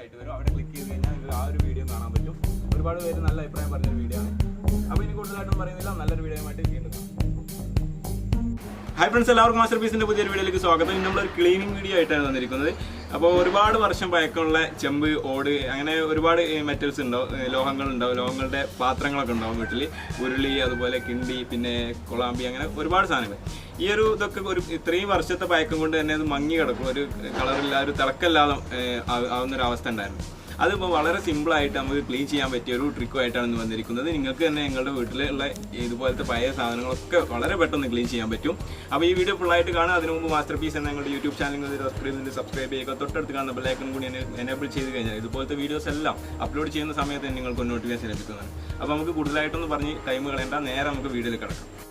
ആയിട്ട് വരും. അവിടെ ക്ലിക്ക് ചെയ്ത് കഴിഞ്ഞാൽ നിങ്ങൾക്ക് ആ ഒരു വീഡിയോ കാണാൻ പറ്റും. ഒരുപാട് പേര് നല്ല അഭിപ്രായം പറഞ്ഞൊരു വീഡിയോ ആണ്. അപ്പോൾ ഇനി കൂടുതലായിട്ടും പറയുന്നില്ല. നല്ലൊരു വീഡിയോ ആയിട്ട് വീണ്ടും ഹായ് ഫ്രണ്ട്സ് എല്ലാവർക്കും മാസ്റ്റർ പീസിന്റെ പുതിയൊരു വീഡിയോയിലേക്ക് സ്വാഗതം. ഇന്ന് നമ്മളൊരു ക്ലീനിങ് വീഡിയോ ആയിട്ടാണ് തന്നിരിക്കുന്നത്. അപ്പോൾ ഒരുപാട് വർഷം പഴക്കമുള്ള ചെമ്പ് ഓട് അങ്ങനെ ഒരുപാട് മെറ്റൽസ് ഉണ്ടാവും. ലോഹങ്ങളുണ്ടാവും ലോഹങ്ങളുടെ പാത്രങ്ങളൊക്കെ ഉണ്ടാവും വീട്ടിൽ ഉരുളി അതുപോലെ കിണ്ടി പിന്നെ കൊളാമ്പി അങ്ങനെ ഒരുപാട് സാധനങ്ങൾ. ഈ ഒരു ഇതൊക്കെ ഒരു ഇത്രയും വർഷത്തെ പഴക്കം കൊണ്ട് തന്നെ അത് മങ്ങി കിടക്കും. ഒരു കളറില്ല ഒരു തിളക്കല്ലാതെ ആവുന്നൊരവസ്ഥ ഉണ്ടായിരുന്നു. അതിപ്പോൾ വളരെ സിമ്പിളായിട്ട് നമുക്ക് ക്ലീൻ ചെയ്യാൻ പറ്റിയ ഒരു ട്രിക്കുമായിട്ടാണ് വന്നിരിക്കുന്നത്. നിങ്ങൾക്ക് തന്നെ നിങ്ങളുടെ വീട്ടിലുള്ള ഇതുപോലത്തെ പഴയ സാധനങ്ങളൊക്കെ വളരെ പെട്ടെന്ന് ക്ലീൻ ചെയ്യാൻ പറ്റും. അപ്പോൾ ഈ വീഡിയോ ഫുള്ളായിട്ട് കാണുക. അതിനു മുമ്പ് മാസ്റ്റർ പീസ് എന്ന ഞങ്ങളുടെ യൂട്യൂബ് ചാനൽ സബ്സ്ക്രൈബ് ചെയ്ത് സബ്സ്ക്രൈബ് ചെയ്യുക. തൊട്ടടുത്ത് കാണുന്ന ബെല്ലൈക്കൺ കൂടി എനേബിൾ ചെയ്ത് കഴിഞ്ഞാൽ ഇതുപോലത്തെ വീഡിയോസ് എല്ലാം അപ്ലോഡ് ചെയ്യുന്ന സമയത്ത് നിങ്ങൾക്ക് നോട്ടിഫിക്കേഷൻ ലഭിക്കുന്നതാണ്. അപ്പോൾ നമുക്ക് കൂടുതലായിട്ടൊന്ന് പറഞ്ഞ് ടൈം കളയേണ്ട. നേരെ നമുക്ക് വീഡിയോയിൽ കിടക്കാം.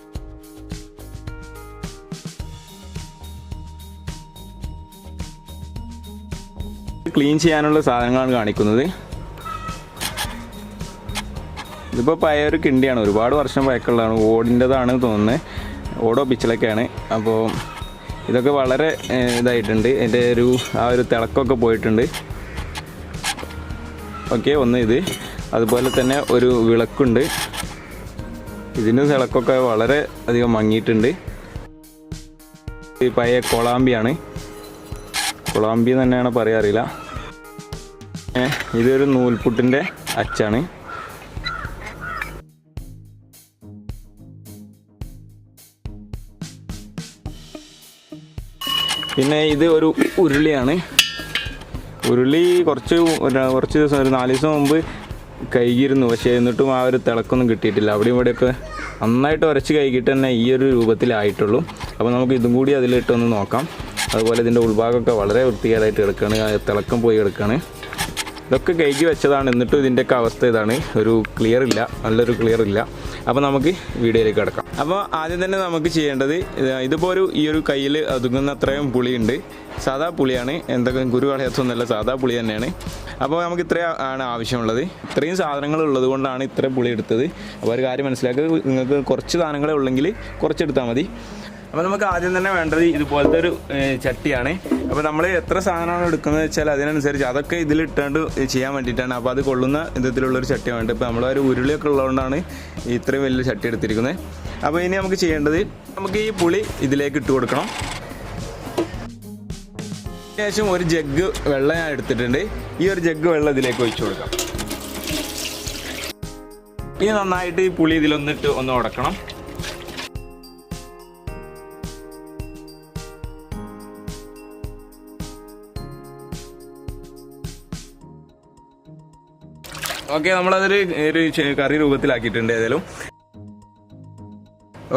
ക്ലീൻ ചെയ്യാനുള്ള സാധനങ്ങളാണ് കാണിക്കുന്നത്. ഇതിപ്പോൾ പഴയ ഒരു കിണ്ടിയാണ്. ഒരുപാട് വർഷം പഴക്കമുള്ളതാണ്. ഓടിന്റെതാണ് തോന്നുന്നത് ഓടോ പിച്ചിലൊക്കെയാണ്. അപ്പോൾ ഇതൊക്കെ വളരെ ഇതായിട്ടുണ്ട്. എന്റെ ഒരു ആ ഒരു തിളക്കമൊക്കെ പോയിട്ടുണ്ട്. ഓക്കെ ഒന്ന് ഇത്. അതുപോലെ തന്നെ ഒരു വിളക്കുണ്ട്. ഇതിന്റെ തിളക്കമൊക്കെ വളരെ അധികം മങ്ങിയിട്ടുണ്ട്. ഈ പഴയ കൊളാമ്പിയാണ്. കൊളാമ്പി തന്നെയാണ് പറയാറില്ല ഇതൊരു നൂൽപുട്ടിന്റെ അച്ചാണ്. പിന്നെ ഇത് ഒരു ഉരുളിയാണ്. ഉരുളി കുറച്ച് കുറച്ച് ദിവസം ഒരു നാല് ദിവസം മുമ്പ് കഴുകിയിരുന്നു. പക്ഷേ എന്നിട്ടും ആ ഒരു തിളക്കൊന്നും കിട്ടിയിട്ടില്ല. ഇവിടെ ഇവിടെയൊക്കെ നന്നായിട്ട് ഉരച്ച് കഴുകിയിട്ട് തന്നെ ഈ ഒരു രൂപത്തിലായിട്ടുള്ളൂ. അപ്പോൾ നമുക്ക് ഇതും കൂടി അതിലിട്ടൊന്ന് നോക്കാം. അതുപോലെ ഇതിന്റെ ഉൾഭാഗമൊക്കെ വളരെ വൃത്തികേടായിട്ട് കിടക്കുകയാണ് തിളക്കം പോയി കിടക്കുകയാണ് ഇതൊക്കെ കഴുകി വെച്ചതാണ്. എന്നിട്ടും ഇതിന്റെയൊക്കെ അവസ്ഥ ഇതാണ്. ഒരു ക്ലിയർ ഇല്ല. നല്ലൊരു ക്ലിയർ ഇല്ല. അപ്പോൾ നമുക്ക് വീഡിയോയിലേക്ക് കിടക്കാം. അപ്പോൾ ആദ്യം തന്നെ നമുക്ക് ചെയ്യേണ്ടത് ഇത് ഇതിപ്പോൾ ഒരു ഈ ഒരു കയ്യിൽ ഒതുങ്ങുന്ന അത്രയും പുളിയുണ്ട്. സാധാ പുളിയാണ്. എന്തൊക്കെ കുരു കളയത്തൊന്നുമല്ല സാധാ പുളി തന്നെയാണ്. അപ്പോൾ നമുക്ക് ഇത്രയും ആണ് ആവശ്യമുള്ളത്. ഇത്രയും സാധനങ്ങൾ ഉള്ളത് കൊണ്ടാണ് ഇത്ര പുളി എടുത്തത്. അപ്പോൾ ഒരു കാര്യം മനസ്സിലാക്കുക നിങ്ങൾക്ക് കുറച്ച് സാധനങ്ങളെ ഉള്ളെങ്കിൽ കുറച്ചെടുത്താൽ മതി. അപ്പോൾ നമുക്ക് ആദ്യം തന്നെ വേണ്ടത് ഇതുപോലത്തെ ഒരു ചട്ടിയാണ്. അപ്പോൾ നമ്മൾ എത്ര സാധനമാണ് എടുക്കുന്നത് വെച്ചാൽ അതിനനുസരിച്ച് അതൊക്കെ ഇതിലിട്ടാണ്ട് ചെയ്യാൻ വേണ്ടിയിട്ടാണ്. അപ്പോൾ അത് കൊള്ളുന്ന വിധത്തിലുള്ളൊരു ചട്ടി വേണ്ടത്. ഇപ്പോൾ നമ്മൾ ഒരു ഉരുളിയൊക്കെ ഉള്ളതുകൊണ്ടാണ് ഇത്രയും വലിയ ചട്ടി എടുത്തിരിക്കുന്നത്. അപ്പോൾ ഇനി നമുക്ക് ചെയ്യേണ്ടത് നമുക്ക് ഈ പുളി ഇതിലേക്ക് ഇട്ട് കൊടുക്കണം. ശേഷം ഒരു ജഗ് വെള്ളം ഞാൻ എടുത്തിട്ടുണ്ട്. ഈ ഒരു ജഗ് വെള്ളം ഇതിലേക്ക് ഒഴിച്ചു കൊടുക്കാം. ഇനി നന്നായിട്ട് ഈ പുളി ഇതിലൊന്നിട്ട് ഒന്ന് ഉടക്കണം. ഓക്കെ നമ്മളതൊരു ഒരു കറി രൂപത്തിലാക്കിയിട്ടുണ്ട് ഏതായാലും.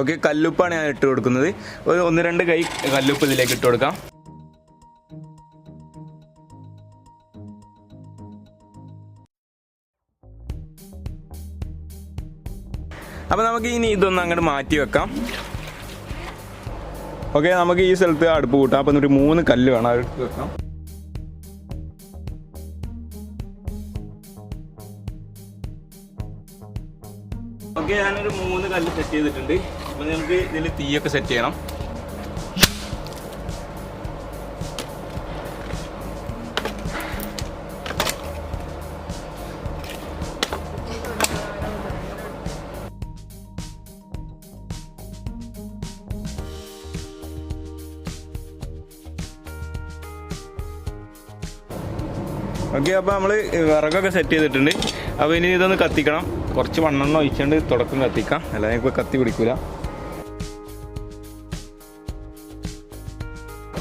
ഓക്കെ കല്ലുപ്പാണ് ഞാൻ ഇട്ട് കൊടുക്കുന്നത്. ഒരു ഒന്ന് രണ്ട് കൈ കല്ലുപ്പ് ഇതിലേക്ക് ഇട്ട് കൊടുക്കാം. അപ്പോൾ നമുക്ക് ഇനി ഇതൊന്ന് അങ്ങോട്ട് മാറ്റി വെക്കാം. ഓക്കെ നമുക്ക് ഈ സ്ഥലത്ത് അടുപ്പ് കൂട്ടാം. അപ്പം ഒരു മൂന്ന് കല്ല് വേണം അടുത്ത് വെക്കാം. കല്ല് സെറ്റ് ചെയ്തിട്ടുണ്ട്. അപ്പം നമുക്ക് ഇതിൽ തീയൊക്കെ സെറ്റ് ചെയ്യണം. ഓക്കെ അപ്പോൾ നമ്മൾ വിറകൊക്കെ സെറ്റ് ചെയ്തിട്ടുണ്ട്. അപ്പോൾ ഇനി ഇതൊന്ന് കത്തിക്കണം. കുറച്ച് മണ്ണെണ്ണ ഒഴിച്ചുകൊണ്ട് തുടക്കം കത്തിക്കാം. അല്ലാതെ ഇപ്പോൾ കത്തി പിടിക്കൂല.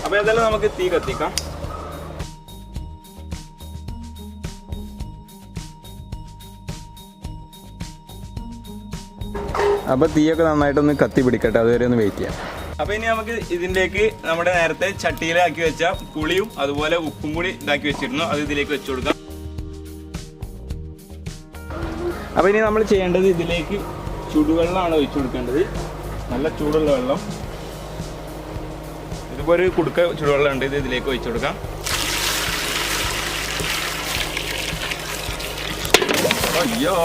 അപ്പോൾ ഏതായാലും നമുക്ക് തീ കത്തിക്കാം. അപ്പോൾ തീയൊക്കെ നന്നായിട്ടൊന്ന് കത്തി പിടിക്കട്ടെ. അതുവരെ ഒന്ന് വെയിറ്റ് ചെയ്യാം. അപ്പോൾ ഇനി നമുക്ക് ഇതിന്റേക്ക് നമ്മുടെ നേരത്തെ ചട്ടിയിലാക്കി വെച്ച പുളിയും അതുപോലെ ഉപ്പും കൂടി ഇതാക്കി വെച്ചിരുന്നു. അത് ഇതിലേക്ക് വെച്ചു കൊടുക്കാം. അപ്പോൾ ഇനി നമ്മൾ ചെയ്യേണ്ടത് ഇതിലേക്ക് ചുടുവെള്ളമാണ് ഒഴിച്ചു കൊടുക്കേണ്ടത്. നല്ല ചൂടുള്ള വെള്ളം. ഇതിപ്പോൾ ഒരു കുടുക്ക ചുടുവെള്ളം ഉണ്ട് ഇത് ഇതിലേക്ക് ഒഴിച്ചു കൊടുക്കാം. അയ്യോ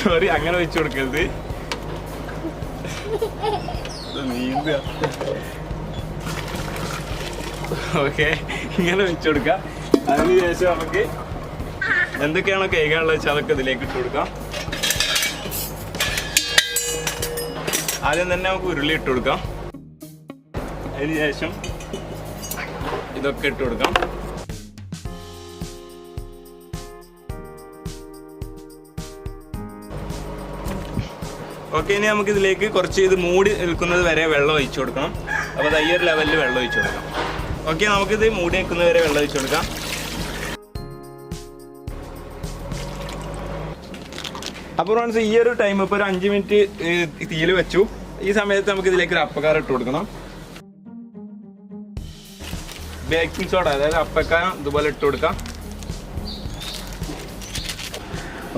സോറി അങ്ങനെ ഒഴിച്ചു കൊടുക്കരുത്. നീന്തുക. ഓക്കെ ഇങ്ങനെ വെച്ചു കൊടുക്കാം. അതിന് ശേഷം നമുക്ക് എന്തൊക്കെയാണോ കൈകാനുള്ളത് വെച്ചാൽ അതൊക്കെ ഇതിലേക്ക് ഇട്ട് കൊടുക്കാം. ആദ്യം തന്നെ നമുക്ക് ഉരുളി ഇട്ട് കൊടുക്കാം. അതിന് ശേഷം ഇതൊക്കെ ഇട്ട് കൊടുക്കാം. ഓക്കെ ഇനി നമുക്ക് ഇതിലേക്ക് കുറച്ച് ഇത് മൂടി നിൽക്കുന്നത് വരെ വെള്ളം ഒഴിച്ചു കൊടുക്കണം. അപ്പോൾ അത് ഈ ലെവലിൽ വെള്ളം ഒഴിച്ചു കൊടുക്കാം. ഓക്കെ നമുക്കിത് മൂടി നിൽക്കുന്നത് വരെ വെള്ളം ഒഴിച്ചു കൊടുക്കാം. അപ്പോൾ ഫ്രണ്ട്സ് ഈ ഒരു ടൈം ഇപ്പോൾ ഒരു അഞ്ച് മിനിറ്റ് തീയിൽ വെച്ചു. ഈ സമയത്ത് നമുക്ക് ഇതിലേക്ക് ഒരു അപ്പക്കാരം ഇട്ട് കൊടുക്കണം. ബേക്കിംഗ് സോഡ അതായത് അപ്പക്കാരം ഇതുപോലെ ഇട്ട് കൊടുക്കാം.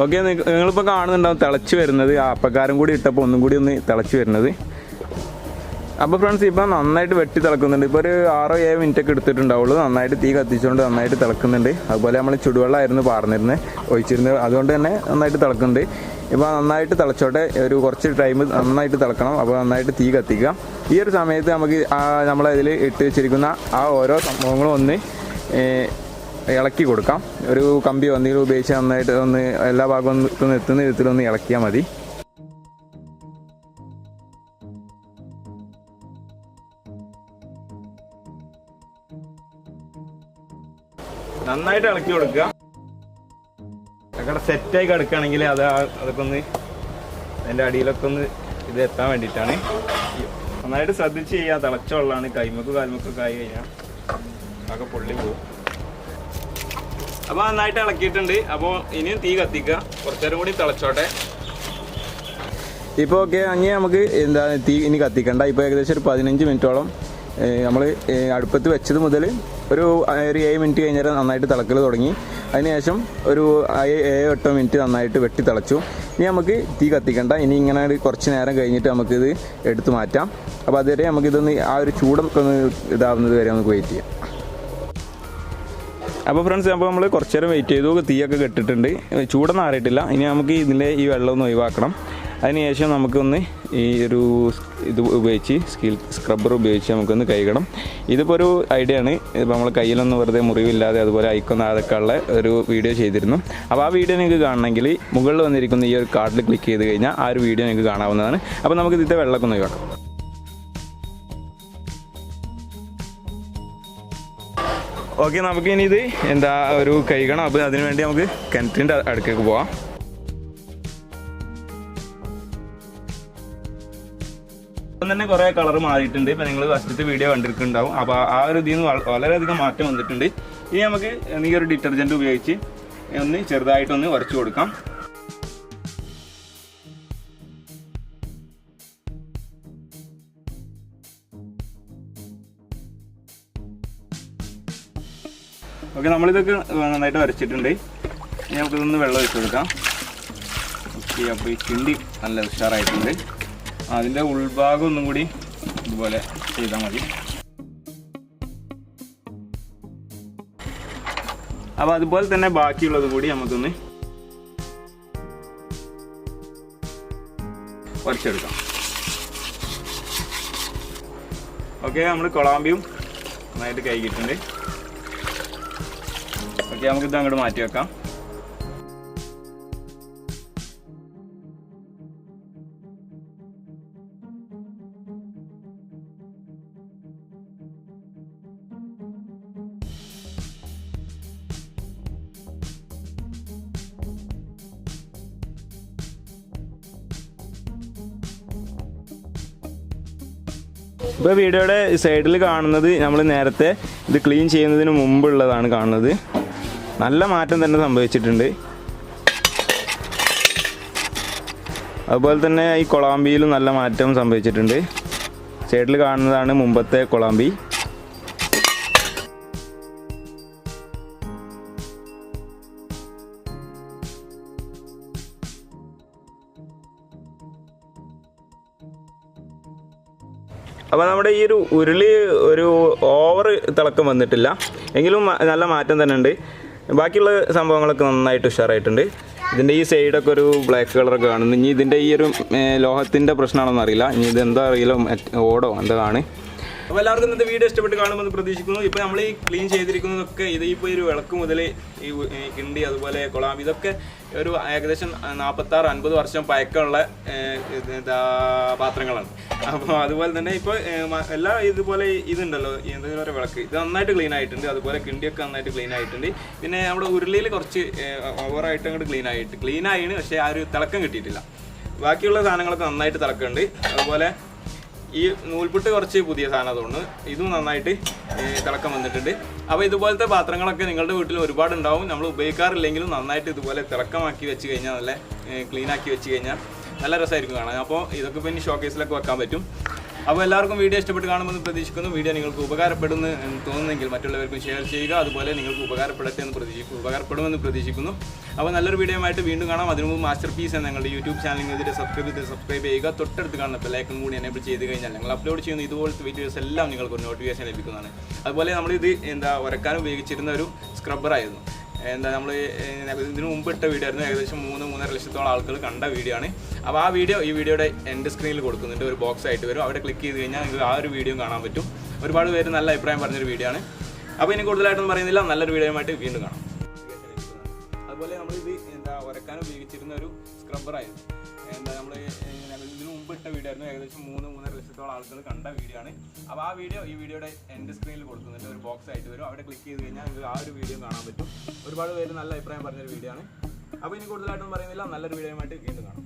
ഓക്കെ നിങ്ങളിപ്പോൾ കാണുന്നുണ്ടാവും തിളച്ച് വരുന്നത്. ആ അപ്പക്കാരം കൂടി ഇട്ടപ്പോൾ ഒന്നും കൂടി ഒന്ന് തിളച്ച് വരുന്നത്. അപ്പോൾ ഫ്രണ്ട്സ് ഇപ്പം നന്നായിട്ട് വെട്ടി തിളക്കുന്നുണ്ട്. ഇപ്പോൾ ഒരു ആറോ ഏഴ് മിനിറ്റ് ഒക്കെ എടുത്തിട്ടുണ്ടാവുള്ളൂ. നന്നായിട്ട് തീ കത്തിച്ചുകൊണ്ട് നന്നായിട്ട് തിളക്കുന്നുണ്ട്. അതുപോലെ നമ്മൾ ചുടുവെള്ളമായിരുന്നു പാർന്നിരുന്നത് ഒഴിച്ചിരുന്നത്. അതുകൊണ്ട് തന്നെ നന്നായിട്ട് തിളക്കുന്നുണ്ട്. ഇപ്പോൾ നന്നായിട്ട് തിളച്ചോട്ടെ. ഒരു കുറച്ച് ടൈം നന്നായിട്ട് തിളക്കണം. അപ്പോൾ നന്നായിട്ട് തീ കത്തിക്കുക. ഈ ഒരു സമയത്ത് നമുക്ക് നമ്മളതിൽ ഇട്ട് വെച്ചിരിക്കുന്ന ആ ഓരോ സംഭവങ്ങളും ഒന്ന് ഇളക്കി കൊടുക്കാം. ഒരു കമ്പി എന്തെങ്കിലും ഉപയോഗിച്ച് നന്നായിട്ട് ഒന്ന് എല്ലാ ഒന്ന് എത്തുന്ന വിധത്തിലൊന്ന് ഇളക്കിയാൽ മതി. നന്നായിട്ട് ഇളക്കി കൊടുക്കുക. അങ്ങനെ സെറ്റായി കിടക്കുകയാണെങ്കിൽ അത് അതൊക്കെ ഒന്ന് അതിന്റെ അടിയിലൊക്കെ ഒന്ന് ഇത് എത്താൻ വേണ്ടിയിട്ടാണ്. നന്നായിട്ട് ശ്രദ്ധിച്ച് ചെയ്യുക. തിളച്ച വെള്ളമാണ്. കൈമക്ക് കാൽമക്കൊക്കെ ആയി കഴിഞ്ഞാൽ ഒക്കെ പൊള്ളി പോകും അപ്പോൾ നന്നായിട്ട് ഇളക്കിയിട്ടുണ്ട്. അപ്പോൾ ഇനിയും തീ കത്തിക്കുക. കുറച്ചേരം കൂടി തിളച്ചോട്ടെ. ഇപ്പോൾ ഓക്കെ അങ്ങനെ നമുക്ക് എന്താ തീ ഇനി കത്തിക്കണ്ട. ഇപ്പോൾ ഏകദേശം ഒരു പതിനഞ്ച് മിനിറ്റോളം നമ്മൾ അടുപ്പത്ത് വെച്ചത് മുതൽ ഒരു ഒരു ഏഴ് മിനിറ്റ് കഴിഞ്ഞാൽ നന്നായിട്ട് തിളക്കൽ തുടങ്ങി. അതിനുശേഷം ഒരു ഏഴ് എട്ടോ മിനിറ്റ് നന്നായിട്ട് വെട്ടി തിളച്ചു. ഇനി നമുക്ക് തീ കത്തിക്കണ്ട. ഇനി ഇങ്ങനെ കുറച്ച് നേരം കഴിഞ്ഞിട്ട് നമുക്കിത് എടുത്തു മാറ്റാം. അപ്പോൾ അതുവരെ നമുക്കിതൊന്ന് ആ ഒരു ചൂടൊക്കെ ഒന്ന് ഇതാവുന്നത് വരെ നമുക്ക് വെയിറ്റ് ചെയ്യാം. അപ്പോൾ ഫ്രണ്ട്സ് അപ്പോൾ നമ്മൾ കുറച്ച് നേരം വെയിറ്റ് ചെയ്തു. തീയൊക്കെ കെട്ടിട്ടുണ്ട്. ചൂടൊന്നും ആറിയിട്ടില്ല. ഇനി നമുക്ക് ഇതിന്റെ ഈ വെള്ളം ഒന്ന് ഒഴിവാക്കണം. അതിനുശേഷം നമുക്കൊന്ന് ഈ ഒരു ഇത് ഉപയോഗിച്ച് സ്കിൽ സ്ക്രബ്ബർ ഉപയോഗിച്ച് നമുക്കൊന്ന് കഴുകണം. ഇതിപ്പോൾ ഒരു ഐഡിയ ആണ്. ഇപ്പോൾ നമ്മൾ കയ്യിലൊന്നും വെറുതെ മുറിവില്ലാതെ അതുപോലെ അയക്കുന്ന അതൊക്കെ ഉള്ള ഒരു വീഡിയോ ചെയ്തിരുന്നു. അപ്പോൾ ആ വീഡിയോ നിങ്ങൾക്ക് കാണണമെങ്കിൽ മുകളിൽ വന്നിരിക്കുന്ന ഈ ഒരു കാർഡിൽ ക്ലിക്ക് ചെയ്ത് കഴിഞ്ഞാൽ ആ ഒരു വീഡിയോ നിങ്ങൾക്ക് കാണാവുന്നതാണ്. അപ്പോൾ നമുക്ക് ഇതിന്റെ വെള്ളമൊക്കെ ഒന്ന് ഒഴിവാക്കാം. ഓക്കെ നമുക്കിനി ഇത് എന്താ ഒരു കൈകണം അപ്പോൾ അതിനുവേണ്ടി നമുക്ക് കിണറ്റിന്റെ അടുക്കേക്ക് പോവാം. കുറേ കളർ മാറിയിട്ടുണ്ട്. ഇപ്പം നിങ്ങൾ ഫസ്റ്റത്തെ വീഡിയോ കണ്ടിട്ടുണ്ടാവും അപ്പോൾ ആ ഒരു വള- വളരെയധികം മാറ്റം വന്നിട്ടുണ്ട്. ഇനി നമുക്ക് ഈ ഒരു ഡിറ്റർജന്റ് ഉപയോഗിച്ച് ഒന്ന് ചെറുതായിട്ടൊന്ന് ഉരച്ചു കൊടുക്കാം. ഓക്കെ നമ്മളിതൊക്കെ നന്നായിട്ട് വരച്ചിട്ടുണ്ട് ഇനി നമുക്കിതൊന്ന് വെള്ളം ഒഴിച്ചു കൊടുക്കാം. ഓക്കെ അപ്പോൾ ഈ ചിണ്ടി നല്ല ഉഷാറായിട്ടുണ്ട്. അതിന്റെ ഉൾഭാഗം ഒന്നും കൂടി ഇതുപോലെ ചെയ്താൽ മതി. അപ്പോൾ അതുപോലെ തന്നെ ബാക്കിയുള്ളത് കൂടി നമുക്കൊന്ന് വരച്ചെടുക്കാം. ഓക്കെ നമ്മൾ കൊളാമ്പിയും നന്നായിട്ട് കൈകിട്ടുണ്ട് ഓക്കെ നമുക്കിത് അങ്ങോട്ട് മാറ്റി വെക്കാം. ഇപ്പോൾ വീഡിയോയുടെ സൈഡിൽ കാണുന്നത് നമ്മൾ നേരത്തെ ഇത് ക്ലീൻ ചെയ്യുന്നതിന് മുമ്പുള്ളതാണ് കാണുന്നത്. നല്ല മാറ്റം തന്നെ സംഭവിച്ചിട്ടുണ്ട്. അതുപോലെ തന്നെ ഈ കൊളാമ്പിയിലും നല്ല മാറ്റം സംഭവിച്ചിട്ടുണ്ട്. സൈഡിൽ കാണുന്നതാണ് മുമ്പത്തെ കൊളാമ്പി. അപ്പോൾ നമ്മുടെ ഈ ഒരു ഉരുളി ഒരു ഓവർ തിളക്കം വന്നിട്ടില്ല. എങ്കിലും നല്ല മാറ്റം തന്നെ ഉണ്ട്. ബാക്കിയുള്ള സംഭവങ്ങളൊക്കെ നന്നായിട്ട് ഉഷാറായിട്ടുണ്ട്. ഇതിന്റെ ഈ സൈഡൊക്കെ ഒരു ബ്ലാക്ക് കളറൊക്കെ കാണുന്നു. ഇനി ഇതിന്റെ ഈ ഒരു ലോഹത്തിന്റെ പ്രശ്നമാണെന്ന് അറിയില്ല. ഇനി ഇതെന്താ അറിയില്ല. ഓടോ എന്താണ് അപ്പോൾ എല്ലാവർക്കും ഇന്നത്തെ വീഡിയോ ഇഷ്ടപ്പെട്ട് കാണുമെന്ന് പ്രതീക്ഷിക്കുന്നു. ഇപ്പോൾ നമ്മൾ ഈ ക്ലീൻ ചെയ്തിരിക്കുന്നതൊക്കെ ഇത് ഇപ്പോൾ ഒരു വിളക്ക് മുതൽ ഈ കിണ്ടി അതുപോലെ കുളാം ഇതൊക്കെ ഒരു ഏകദേശം നാൽപ്പത്താറ് അൻപത് വർഷം ഇതാ പാത്രങ്ങളാണ്. അപ്പോൾ അതുപോലെ തന്നെ ഇപ്പോൾ എല്ലാ ഇതുപോലെ ഇതുണ്ടല്ലോ എന്തെങ്കിലും ഒരു വിളക്ക്. ഇത് നന്നായിട്ട് ക്ലീൻ ആയിട്ടുണ്ട്. അതുപോലെ കിണ്ടിയൊക്കെ നന്നായിട്ട് ക്ലീൻ ആയിട്ടുണ്ട്. പിന്നെ നമ്മുടെ ഉരുളിയിൽ കുറച്ച് ഓവറായിട്ട് അങ്ങോട്ട് ക്ലീൻ ആയിട്ട്. ക്ലീൻ ആയിന് പക്ഷേ ആ ഒരു തിളക്കം കിട്ടിയിട്ടില്ല. ബാക്കിയുള്ള സാധനങ്ങളൊക്കെ നന്നായിട്ട് തിളക്കുന്നുണ്ട് അതുപോലെ ഈ നൂൽപുട്ട് കുറച്ച് പുതിയ സാധനം അതുകൊണ്ട് ഇതും നന്നായിട്ട് തിളക്കം വന്നിട്ടുണ്ട്. അപ്പോൾ ഇതുപോലത്തെ പാത്രങ്ങളൊക്കെ നിങ്ങളുടെ വീട്ടിൽ ഒരുപാട് ഉണ്ടാവും നമ്മൾ ഉപയോഗിക്കാറില്ലെങ്കിലും നന്നായിട്ട് ഇതുപോലെ തിളക്കമാക്കി വെച്ച് കഴിഞ്ഞാൽ നല്ല ക്ലീനാക്കി വെച്ച് കഴിഞ്ഞാൽ നല്ല രസമായിരിക്കും കാണാൻ. അപ്പോൾ ഇതൊക്കെ പിന്നെ ഷോക്കേസിലൊക്കെ വെക്കാൻ പറ്റും. അപ്പോൾ എല്ലാവർക്കും വീഡിയോ ഇഷ്ടപ്പെട്ട് കാണുമെന്ന് പ്രതീക്ഷിക്കുന്നു. വീഡിയോ നിങ്ങൾക്ക് ഉപകാരപ്പെടുന്നു എന്ന് തോന്നുന്നെങ്കിൽ മറ്റുള്ളവർക്കും ഷെയർ ചെയ്യുക. അതുപോലെ നിങ്ങൾക്ക് ഉപകാരപ്പെടട്ടെ എന്ന് പ്രതീക്ഷിക്കും ഉപകാരപ്പെടുമെന്ന് പ്രതീക്ഷിക്കുന്നു. അപ്പോൾ നല്ലൊരു വീഡിയോ ആയിട്ട് വീണ്ടും കാണാം. അതിനു മുമ്പ് മാസ്റ്റർ പീസ് എന്ന ഞങ്ങളുടെ യൂട്യൂബ് ചാനലിനെതിരെ സബ്സ്ക്രൈബ് ചെയ്ത് സബ്സ്ക്രൈബ് ചെയ്യുക. തൊട്ടടുത്ത് കാണുന്ന ലൈക്കും കൂടി എനേബിൾ ചെയ്ത് കഴിഞ്ഞാൽ ഞങ്ങൾ അപ്ലോഡ് ചെയ്യുന്ന ഇതുപോലത്തെ വീഡിയോസ് എല്ലാം നിങ്ങൾക്ക് ഒരു നോട്ടിഫിക്കേഷൻ ലഭിക്കുന്നതാണ്. അതുപോലെ നമ്മളിത് എന്താ ഉരക്കാൻ ഉപയോഗിച്ചിരുന്ന ഒരു സ്ക്രബ്ബറായിരുന്നു എന്താ നമ്മൾ ഇതിനു മുമ്പ് ഇട്ട വീഡിയോ ആയിരുന്നു. ഏകദേശം മൂന്ന് മൂന്നര ലക്ഷത്തോളം ആൾക്കാർ കണ്ട വീഡിയോ ആണ്. അപ്പോൾ ആ വീഡിയോ ഈ വീഡിയോയുടെ എൻഡ് സ്ക്രീനിൽ കൊടുക്കുന്നുണ്ട്. ഒരു ബോക്സ് ആയിട്ട് വരും. അവിടെ ക്ലിക്ക് ചെയ്ത് കഴിഞ്ഞാൽ നിങ്ങൾക്ക് ആ ഒരു വീഡിയോ കാണാൻ പറ്റും. ഒരുപാട് പേര് നല്ല അഭിപ്രായം പറഞ്ഞൊരു വീഡിയോ ആണ്. അപ്പോൾ ഇനി കൂടുതലായിട്ടൊന്നും പറയുന്നില്ല. നല്ലൊരു വീഡിയോയുമായിട്ട് വീണ്ടും കാണാം. അതുപോലെ നമ്മൾ ഇത് എന്താ ഉരക്കാൻ ഉപയോഗിച്ചിരുന്ന ഒരു സ്ക്രബ്ബറായിരുന്നു എന്താ നമ്മൾ ഇതിനു മുമ്പ് ഇട്ട വീഡിയോ ആയിരുന്നു. ഏകദേശം മൂന്ന് മൂന്നര ലക്ഷത്തോളം ആളുകൾ കണ്ട വീഡിയോ ആണ്. അപ്പോൾ ആ വീഡിയോ ഈ വീഡിയോയുടെ എൻഡ് സ്ക്രീനിൽ കൊടുക്കുന്നുണ്ട്. ഒരു ബോക്സ് ആയിട്ട് വരും. അവിടെ ക്ലിക്ക് ചെയ്ത് കഴിഞ്ഞാൽ നിങ്ങൾക്ക് ആ ഒരു വീഡിയോ കാണാൻ പറ്റും. ഒരുപാട് പേര് നല്ല അഭിപ്രായം പറഞ്ഞൊരു വീഡിയോ ആണ്. അപ്പോൾ ഇനി കൂടുതലായിട്ടൊന്നും പറയുന്നില്ല. നല്ലൊരു വീഡിയോയുമായിട്ട് വീണ്ടും കാണാം.